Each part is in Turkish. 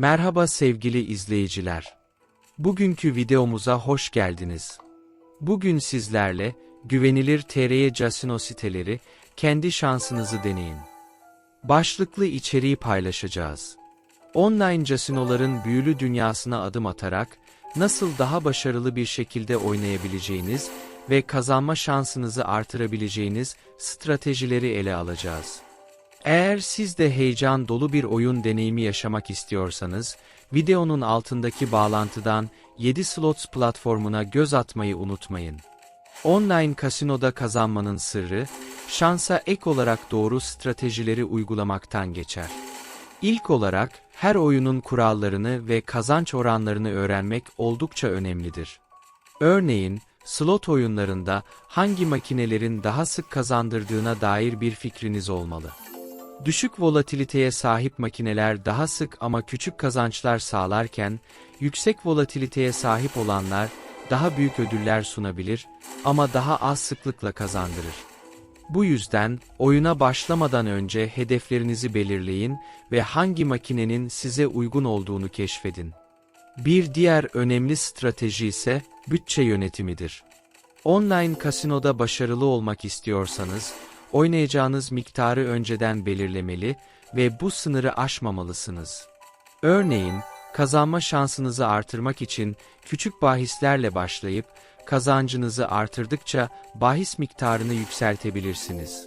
Merhaba sevgili izleyiciler. Bugünkü videomuza hoş geldiniz. Bugün sizlerle güvenilir TRY casino siteleri kendi şansınızı deneyin. Başlıklı içeriği paylaşacağız. Online casinoların büyülü dünyasına adım atarak nasıl daha başarılı bir şekilde oynayabileceğiniz ve kazanma şansınızı artırabileceğiniz stratejileri ele alacağız. Eğer siz de heyecan dolu bir oyun deneyimi yaşamak istiyorsanız, videonun altındaki bağlantıdan 7 Slots platformuna göz atmayı unutmayın. Online kasinoda kazanmanın sırrı, şansa ek olarak doğru stratejileri uygulamaktan geçer. İlk olarak, her oyunun kurallarını ve kazanç oranlarını öğrenmek oldukça önemlidir. Örneğin, slot oyunlarında hangi makinelerin daha sık kazandırdığına dair bir fikriniz olmalı. Düşük volatiliteye sahip makineler daha sık ama küçük kazançlar sağlarken, yüksek volatiliteye sahip olanlar daha büyük ödüller sunabilir ama daha az sıklıkla kazandırır. Bu yüzden oyuna başlamadan önce hedeflerinizi belirleyin ve hangi makinenin size uygun olduğunu keşfedin. Bir diğer önemli strateji ise bütçe yönetimidir. Online kasinoda başarılı olmak istiyorsanız, oynayacağınız miktarı önceden belirlemeli ve bu sınırı aşmamalısınız. Örneğin, kazanma şansınızı artırmak için küçük bahislerle başlayıp, kazancınızı artırdıkça bahis miktarını yükseltebilirsiniz.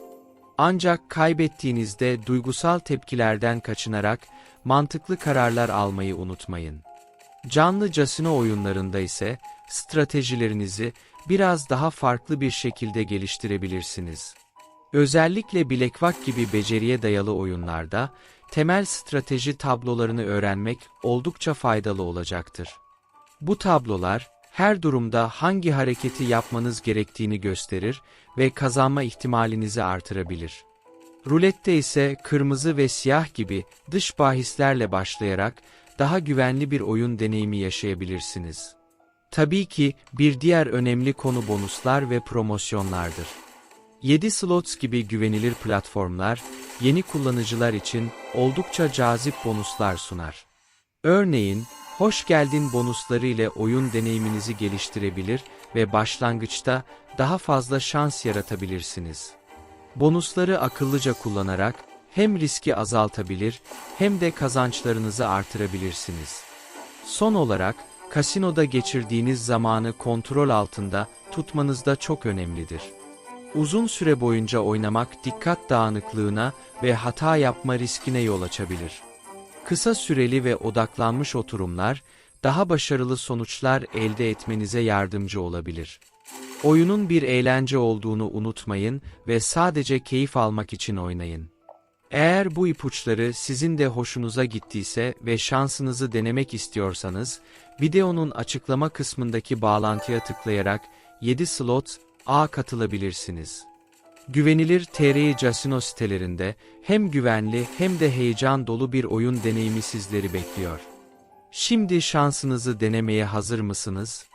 Ancak kaybettiğinizde duygusal tepkilerden kaçınarak mantıklı kararlar almayı unutmayın. Canlı casino oyunlarında ise stratejilerinizi biraz daha farklı bir şekilde geliştirebilirsiniz. Özellikle bilekvak gibi beceriye dayalı oyunlarda temel strateji tablolarını öğrenmek oldukça faydalı olacaktır. Bu tablolar her durumda hangi hareketi yapmanız gerektiğini gösterir ve kazanma ihtimalinizi artırabilir. Rulette ise kırmızı ve siyah gibi dış bahislerle başlayarak daha güvenli bir oyun deneyimi yaşayabilirsiniz. Tabii ki bir diğer önemli konu bonuslar ve promosyonlardır. 7 Slots gibi güvenilir platformlar, yeni kullanıcılar için oldukça cazip bonuslar sunar. Örneğin, hoş geldin bonusları ile oyun deneyiminizi geliştirebilir ve başlangıçta daha fazla şans yaratabilirsiniz. Bonusları akıllıca kullanarak hem riski azaltabilir hem de kazançlarınızı artırabilirsiniz. Son olarak, kasinoda geçirdiğiniz zamanı kontrol altında tutmanız da çok önemlidir. Uzun süre boyunca oynamak dikkat dağınıklığına ve hata yapma riskine yol açabilir. Kısa süreli ve odaklanmış oturumlar, daha başarılı sonuçlar elde etmenize yardımcı olabilir. Oyunun bir eğlence olduğunu unutmayın ve sadece keyif almak için oynayın. Eğer bu ipuçları sizin de hoşunuza gittiyse ve şansınızı denemek istiyorsanız, videonun açıklama kısmındaki bağlantıya tıklayarak 7 slot A katılabilirsiniz. Güvenilir TRY Casino sitelerinde hem güvenli hem de heyecan dolu bir oyun deneyimi sizleri bekliyor. Şimdi şansınızı denemeye hazır mısınız?